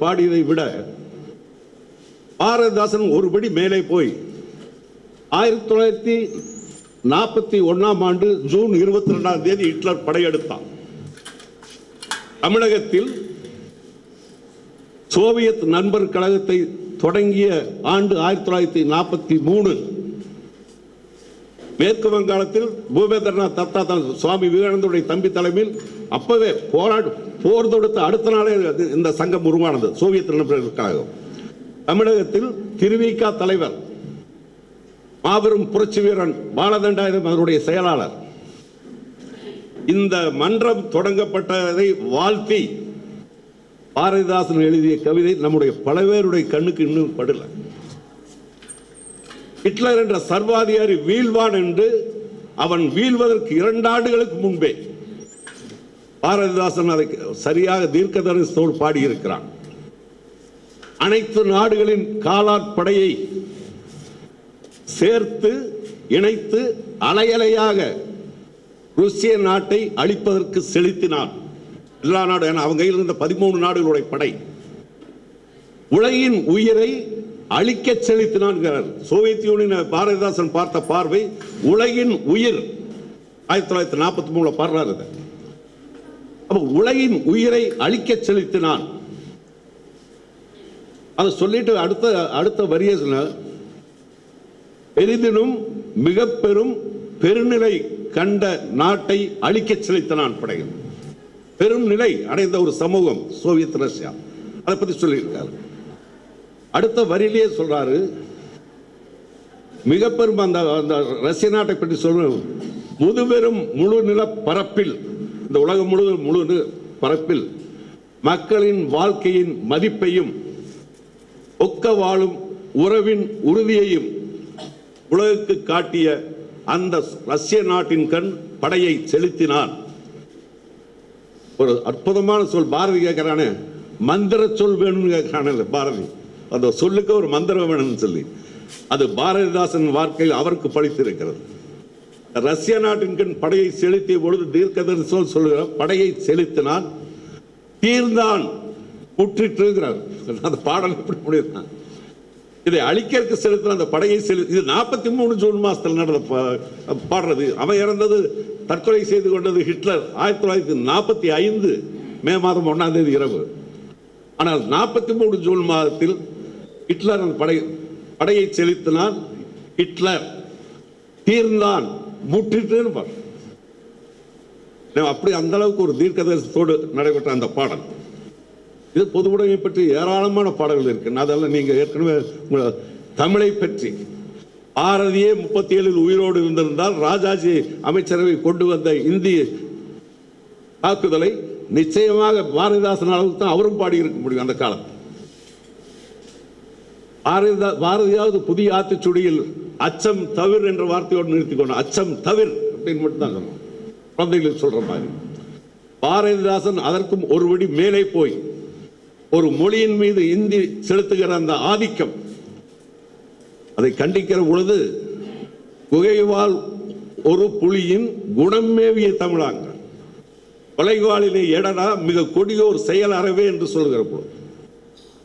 பாடியதை விட பாரதிதாசன் ஒருபடி மேலே போய் ஆயிரத்தி தொள்ளாயிரத்தி நாற்பத்தி ஒன்னாம் ஆண்டு ஜூன் இருபத்தி ரெண்டாம் தேதி ஹிட்லர் படையெடுத்தான். தமிழகத்தில் சோவியத் நண்பர் கழகத்தை தொடங்கிய ஆண்டு ஆயிரத்தி தொள்ளாயிரத்தி நாற்பத்தி மூணு மேற்கு வங்காளத்தில் பூபேந்திரநாத் தத்தா தன் சுவாமி விவேகானந்தருடைய தம்பி தலைமையில் அப்பவே போராடு போர் தொடுத்த அடுத்த நாளே இந்த சங்கம் உருவானது சோவியத் நண்பர்கள் கழகம் தமிழகத்தில் திருவிக தலைவர் மாபெரும் புரட்சி வீரன் பாலதண்டாயுதம் அவருடைய செயலாளர். இந்த மன்றம் தொடங்கப்பட்டதை வாழ்த்தி பாரதிதாசன் எழுதிய கவிதை நம்முடைய பல பேருடைய கண்ணுக்கு இன்னும் படலை. ஹிட்லர் என்ற சர்வாதிகாரி வீழ்வான் என்று அவன் வீழ்வதற்கு இரண்டு ஆண்டுகளுக்கு முன்பே பாரதிதாசன் அதை சரியாக தீர்க்கதரிசனோடு பாடியிருக்கிறான். அனைத்து நாடுகளின் காலாட்படையை சேர்த்து இணைத்து அலையலையாக ருசிய நாட்டை அழிப்பதற்கு செலுத்தினான். எல்லா நாடு அவங்க இருந்த பதிமூணு நாடுகளுடைய படை. உலகின் உயிரை அழிக்க செலுத்தினான்கிறார். சோவியத் யூனியன் பாரதிதாசன் பார்த்த பார்வை உலகின் உயிர். ஆயிரத்தி தொள்ளாயிரத்தி நாற்பத்தி மூணில் பாடுறாரு இதை. அப்ப உலகின் உயிரை அழிக்க செலுத்தினான். அதை சொல்லிட்டு அடுத்த அடுத்த வரியை சொன்ன பெரிதினும் மிக பெரும் பெருநிலை கண்ட நாட்டை அழிக்க செலுத்தினான் படைகள். பெரும் நிலை அடைந்த ஒரு சமூகம் சோவியத் ரஷ்யா. அதை பத்தி சொல்லியிருக்காரு. அடுத்த வரியிலேயே சொல்றாரு மிக பெரும் அந்த அந்த ரஷ்ய நாட்டை பற்றி சொல்றோம் முதுபெரும் முழு நில பரப்பில் இந்த உலகம் முழுவதும் முழு பரப்பில் மக்களின் வாழ்க்கையின் மதிப்பையும் ஒக்க வாழும் உறவின் உறுதியையும் உலகுக்கு காட்டிய அந்த ரஷ்ய நாட்டின் கண் படையை செலுத்தினான். ஒரு அற்புதமான சொல் பாரதி கேட்கிறானே. மந்திர சொல் வேணும்னு கேட்கிறானே பாரதி. அந்த சொல்லுக்கு ஒரு மந்திரம் வேணும்னு சொல்லி. அது பாரதிதாசன் வாழ்க்கையில் அவருக்கு பழித்திருக்கிறது. ரஷ்ய நாட்டின் கண் படையை செலுத்திய பொழுது தீர்க்கதரிசனம் சொல்லுகிற படையை செலுத்தினான் தீர்ந்தான் முற்றிட்டுங்கிறார் அந்த பாடல் எப்படி முடியுதான் இதை அழிக்கிறதுக்கு செலுத்தின அந்த படையை செலுத்தி இது நாற்பத்தி மூணு ஜூன் மாதத்தில் நடந்த பா- பாடுறது. அவன் இறந்தது தற்கொலை செய்து கொண்டது ஹிட்லர் ஆயிரத்தி தொள்ளாயிரத்தி நாற்பத்தி ஐந்து மே மாதம் ஒன்றாம் தேதி இரவு. ஆனால் நாற்பத்தி மூணு ஜூன் மாதத்தில் ஹிட்லர் அந்த படை படையை செலுத்தினான் ஹிட்லர் தீர்ந்தான். முற்றிட்டு அப்படி அந்த அளவுக்கு ஒரு தீர்க்கதரிசனத்தோடு நடைபெற்ற அந்த பாடல். இது பொதுவுடைமை பற்றி ஏராளமான பாடல்கள் இருக்கு. அதெல்லாம் நீங்க ஏற்கனவே தமிழை பற்றி. பாரதியே முப்பத்தி ஏழில் உயிரோடு இருந்திருந்தால் ராஜாஜி அமைச்சரவை கொண்டு வந்த இந்திய தாக்குதலை நிச்சயமாக பாரதிதாசன் அளவுக்கு தான் அவரும் பாடி இருக்க முடியும் அந்த காலத்தில். பாரதியாவது புதிய ஆத்திச்சுடியில் அச்சம் தவிர் என்ற வார்த்தையோடு நிறுத்திக்கொண்டோம் அச்சம் தவிர் அப்படின்னு மட்டும் தான் சொன்னோம் குழந்தைகளுக்கு சொல்ற மாதிரி. பாரதிதாசன் அதற்கும் ஒருபடி மேலே போய் ஒரு மொழியின் மீது இந்தி செலுத்துகிற அந்த ஆதிக்கம் அதை கண்டிக்கிற பொழுது குகைவால் ஒரு புலியின் குணமேவிய தமிழாங்க. கொலைவாளிலே எடனா மிக கொடியோர் செயல் அறவே என்று சொல்கிற பொழுது.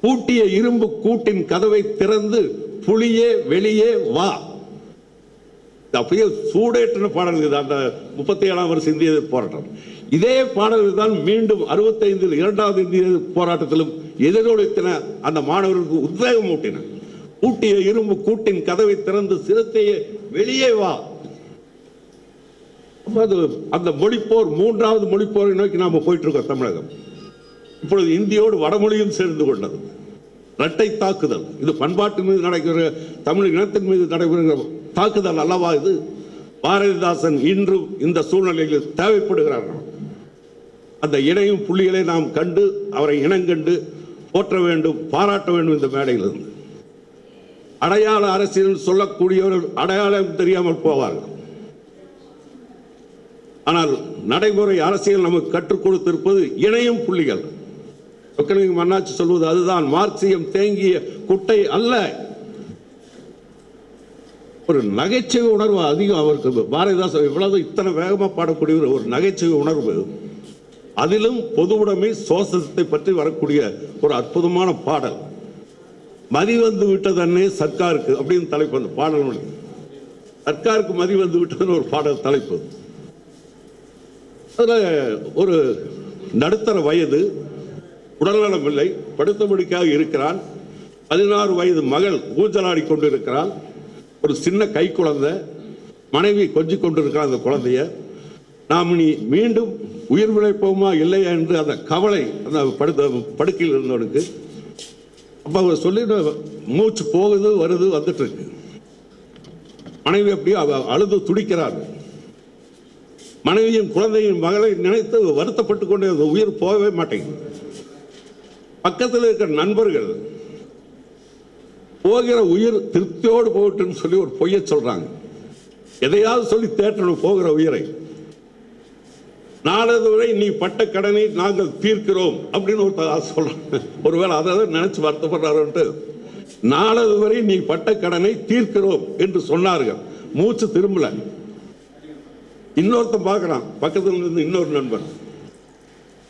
பூட்டிய இரும்பு கூட்டின் கதவை திறந்து புலியே வெளியே வா. இது அப்படியே சூடேற்றின பாடல் இது. அந்த முப்பத்தி ஏழாம் வருஷம் இந்திய எதிர்ப்பு போராட்டம். இதே பாடல்கள் தான் மீண்டும் அறுபத்தைந்தில் இரண்டாவது இந்திய போராட்டத்திலும் எதிரொலித்தன அந்த மாணவர்களுக்கு உத்வேகம் ஊட்டின. பூட்டிய இரும்பு கூட்டின் கதவை திறந்து சிறுத்தையே வெளியே வா. அது அந்த மொழிப்போர் மூன்றாவது மொழிப்போரை நோக்கி நாம போயிட்டு இருக்கோம் தமிழகம். இப்பொழுது இந்தியோடு வடமொழியும் சேர்ந்து கொண்டது. இரட்டை தாக்குதல். இது பண்பாட்டு மீது நடக்கிற தமிழ் இனத்தின் மீது நடைபெறுகிற தாக்குதல் அல்லவா இது? பாரதிதாசன் இன்றும் இந்த சூழ்நிலையில் தேவைப்படுகிறார்கள் அந்த இணையும் புள்ளிகளை நாம் கண்டு அவரை இனங்கண்டு போற்ற வேண்டும் பாராட்ட வேண்டும் இந்த மேடையிலிருந்து. அடையாள அரசியல் சொல்லக்கூடியவர்கள் அடையாளம் தெரியாமல் போவார்கள். ஆனால் நடைமுறை அரசியல் நமக்கு கற்றுக் கொடுத்திருப்பது இணையும் புள்ளிகள். சொக்கலிங்க அண்ணாச்சி சொல்வது அதுதான். மார்க்சியம் தேங்கிய குட்டை அல்ல. ஒரு நகைச்சுவை உணர்வு அதிகம் அவருக்கு. பாரதிதாசன் இவ்வளவு இத்தனை வேகமாக பாடக்கூடிய ஒரு நகைச்சுவை உணர்வு. அதிலும் பொது உடைமை சோசத்தை பற்றி வரக்கூடிய ஒரு அற்புதமான பாடல். மதி வந்து விட்டதன்னே சர்க்காருக்கு அப்படின்னு தலைப்பு அந்த பாடல் சர்க்காருக்கு மதி வந்து விட்டதுன்னு ஒரு பாடல் தலைப்பு. அதில் ஒரு நடுத்தர வயது உடல்நலம் இல்லை படுத்தபடிக்காக இருக்கிறான். பதினாறு வயது மகள் ஊஞ்சலாடி கொண்டிருக்கிறாள் ஒரு சின்ன கை குழந்தை மனைவி கொஞ்சி கொண்டிருக்கிறார் அந்த குழந்தைய. நாம் இனி மீண்டும் உயிர் பிழைப்போமா இல்லையா என்று அந்த கவலை அந்த படுத்த படுக்கையில் இருந்தவனுக்கு அப்போ அவர் சொல்லி மூச்சு போகுது வருது வந்துட்டு இருக்கு மனைவி அப்படியே அவள் அழுது துடிக்கிறார் மனைவியும் குழந்தையும் மகளை நினைத்து வருத்தப்பட்டு கொண்டே அந்த உயிர் போகவே மாட்டேங்குது. பக்கத்தில் இருக்கிற நண்பர்கள் போகிற உயிர் திருப்தியோடு போகட்டுன்னு சொல்லி ஒரு பொய்ய சொல்றாங்க. எதையாவது சொல்லி தேட்டணும் போகிற உயிரை. நாளது வரை நீ பட்ட கடனை நாங்கள் தீர்க்கிறோம் அப்படின்னு ஒரு சொல்றாங்க. ஒருவேளை அதை நினைச்சு வருத்தப்படுறாருன்ட்டு நாளது வரை நீ பட்ட கடனை தீர்க்கிறோம் என்று சொன்னார்கள். மூச்சு திரும்பல. இன்னொருத்தன் பார்க்குறான். பக்கத்தில் இருந்து இன்னொரு நண்பன்.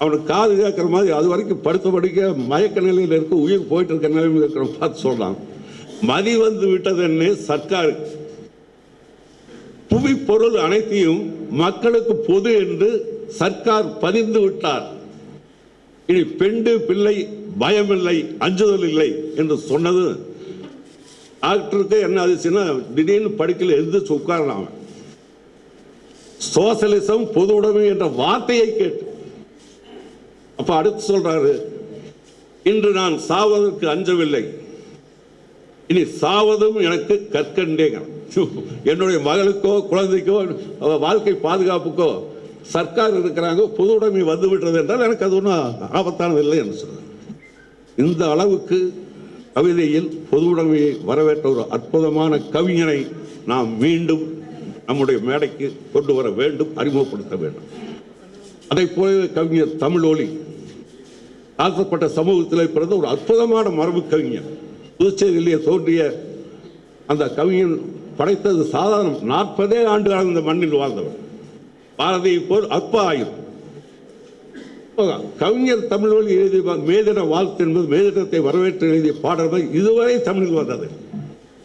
அவனுக்கு காது கேட்குற மாதிரி அது வரைக்கும் படுத்த படிக்க மயக்க நிலையில் இருக்க உயிர் போயிட்டு இருக்க நிலையில் இருக்கிற பார்த்து சொல்கிறான் மதி வந்து விட்டது என்ன சர்க்கார். புவி பொருள் அனைத்தையும் மக்களுக்கு பொது என்று சர்க்கார் பதிந்து விட்டார். இனி பெண்டு பிள்ளை பயமில்லை அஞ்சுதல் இல்லை என்று சொன்னது. டாக்டருக்கு என்ன ஆச்சுன்னா திடீர்னு படிக்கல எழுந்து உட்காரலாம் அவன். சோசலிசம் பொது உடைமை என்ற வார்த்தையை கேட்டு அப்ப அடுத்து சொல்றாரு இன்று நான் சாவதற்கு அஞ்சவில்லை. இனி சாவதும் எனக்கு கற்கண்டேங்க என்னுடைய மகளுக்கோ குழந்தைக்கோ வாழ்க்கை பாதுகாப்புக்கோ சர்க்கார் இருக்கிறாங்க பொது உடைமை வந்து விட்டது என்றால் எனக்கு அது ஒன்றும் ஆபத்தானது இல்லை என்று சொல்றேன் இந்த அளவுக்கு கவிதையில் பொது உடைமையை வரவேற்ற ஒரு அற்புதமான கவிஞனை நாம் மீண்டும் நம்முடைய மேடைக்கு கொண்டு வர வேண்டும் அறிமுகப்படுத்த வேண்டும். அதை போல கவிஞர் தமிழ் ஒளி தாழ்த்தப்பட்ட சமூகத்தில் பிறந்த ஒரு அற்புதமான மரபு கவிஞர் புதுச்சேரியிலே தோன்றிய அந்த கவிஞன் படைத்தது சாதாரண நாற்பதே ஆண்டுகள் இந்த மண்ணில் வாழ்ந்தவர் பாரதியை போல் அற்ப ஆயுள் கவிஞர் தமிழ் வழி எழுதிய மேதின வாழ்த்து என்பது மேதினத்தை வரவேற்று எழுதிய பாடல்கள் இதுவரை தமிழில் வந்தது.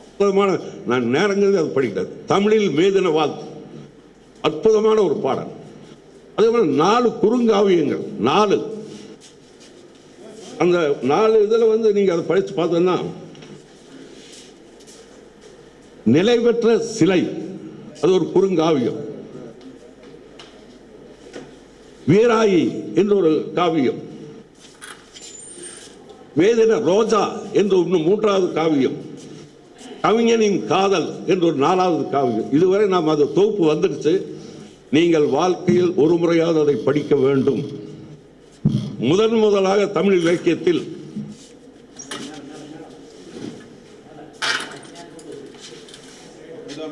அற்புதமான நான் நேரங்களில் அது படிக்கிறது தமிழில் மேதின வாழ்த்து. அற்புதமான ஒரு பாடல். அதே போல் நாலு குறுங்காவியங்கள். நாலு. அந்த நாலு இதில் வந்து நீங்க அதை படிச்சு பார்த்தோன்னா நிலை பெற்ற சிலை அது ஒரு குறுங்காவியம். வீராயி என்று ஒரு காவியம். வேதின ரோஜா என்று இன்னும் மூன்றாவது காவியம். கவிஞனின் காதல் என்று ஒரு நாலாவது காவியம். இதுவரை நாம் அது தொகுப்பு வந்துடுச்சு. நீங்கள் வாழ்க்கையில் ஒரு முறையாவது அதை படிக்க வேண்டும். முதன் முதலாக தமிழ் இலக்கியத்தில்